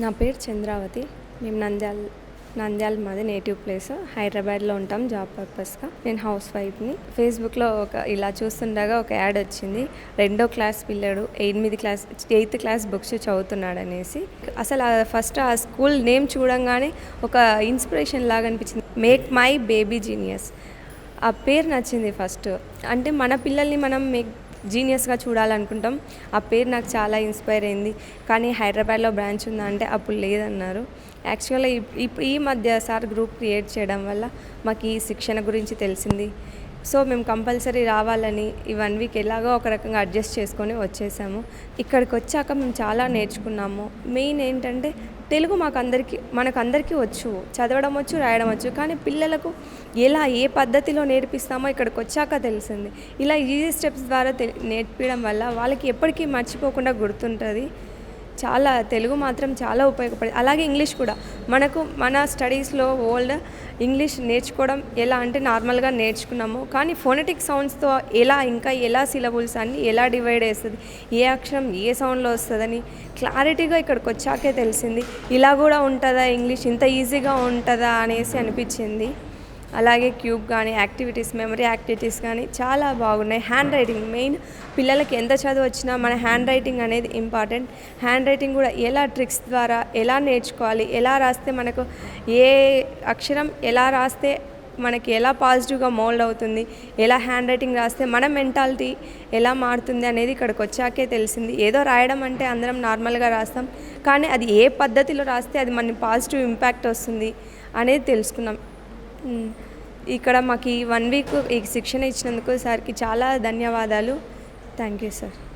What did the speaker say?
నా పేరు చంద్రావతి. మేము నంద్యాల నంద్యాల మాది నేటివ్ ప్లేస్. హైదరాబాద్లో ఉంటాం జాబ్ పర్పస్గా. నేను హౌస్ వైఫ్ని. ఫేస్బుక్లో ఒక ఇలా చూస్తుండగా ఒక యాడ్ వచ్చింది. రెండో క్లాస్ పిల్లడు ఎనిమిది క్లాస్ ఎయిత్ క్లాస్ బుక్స్ చదువుతున్నాడు అనేసి అసలు ఫస్ట్ ఆ స్కూల్ నేమ్ చూడంగానే ఒక ఇన్స్పిరేషన్ లాగా అనిపించింది. Make my baby genius. ఆ పేరు నచ్చింది ఫస్ట్. అంటే మన పిల్లల్ని మనం మేక్ జీనియస్గా చూడాలనుకుంటాం. ఆ పేరు నాకు చాలా ఇన్స్పైర్ అయింది. కానీ హైదరాబాద్లో బ్రాంచ్ ఉందా అంటే అప్పుడు లేదన్నారు. యాక్చువల్గా ఈ- ఈ మధ్య సార్ గ్రూప్ క్రియేట్ చేయడం వల్ల మాకు ఈ శిక్షణ గురించి తెలిసింది. సో మేము కంపల్సరీ రావాలని ఈ వన్ వీక్ ఎలాగో ఒక రకంగా అడ్జస్ట్ చేసుకొని వచ్చేసాము. ఇక్కడికి వచ్చాక మేము చాలా నేర్చుకున్నాము. మెయిన్ ఏంటంటే తెలుగు మాకు అందరికీ మనకు అందరికీ వచ్చు. చదవడం వచ్చు రాయడం వచ్చు కానీ పిల్లలకు ఎలా ఏ పద్ధతిలో నేర్పిస్తామో ఇక్కడికి వచ్చాక తెలిసింది. ఇలా ఈజీ స్టెప్స్ ద్వారా తె నేర్పించడం వల్ల వాళ్ళకి ఎప్పటికీ మర్చిపోకుండా గుర్తుంటుంది. చాలా తెలుగు మాత్రం చాలా ఉపయోగపడింది. అలాగే ఇంగ్లీష్ కూడా. మనకు మన స్టడీస్లో ఓల్డ్ ఇంగ్లీష్ నేర్చుకోవడం ఎలా అంటే నార్మల్గా నేర్చుకున్నాము. కానీ ఫోనెటిక్ సౌండ్స్తో ఎలా ఇంకా ఎలా సిలబుల్స్ అన్ని ఎలా డివైడ్ చేస్తుంది? ఏ అక్షరం ఏ సౌండ్లో వస్తుందని క్లారిటీగా ఇక్కడికి వచ్చాకే తెలిసింది. ఇలా కూడా ఉంటుందా ఇంగ్లీష్? ఇంత ఈజీగా ఉంటుందా అనేసి అనిపించింది. అలాగే క్యూబ్ కానీ యాక్టివిటీస్ మెమరీ యాక్టివిటీస్ కానీ చాలా బాగున్నాయి. హ్యాండ్ రైటింగ్ మెయిన్ పిల్లలకి ఎంత చదువు వచ్చినా మన హ్యాండ్ రైటింగ్ అనేది ఇంపార్టెంట్. హ్యాండ్ రైటింగ్ కూడా ఎలా ట్రిక్స్ ద్వారా ఎలా నేర్చుకోవాలి ఎలా రాస్తే మనకు ఏ అక్షరం ఎలా రాస్తే మనకి ఎలా పాజిటివ్గా మోల్డ్ అవుతుంది ఎలా హ్యాండ్ రైటింగ్ రాస్తే మన మెంటాలిటీ ఎలా మారుతుంది అనేది ఇక్కడికి వచ్చాకే తెలిసింది. ఏదో రాయడం అంటే అందరం నార్మల్గా రాస్తాం కానీ అది ఏ పద్ధతిలో రాస్తే అది మన పాజిటివ్ ఇంపాక్ట్ వస్తుంది అనేది తెలుసుకున్నాం. ఇక్కడ మాకు ఈ వన్ వీక్ ఈ శిక్షణ ఇచ్చినందుకు సార్కి చాలా ధన్యవాదాలు. Thank you sir.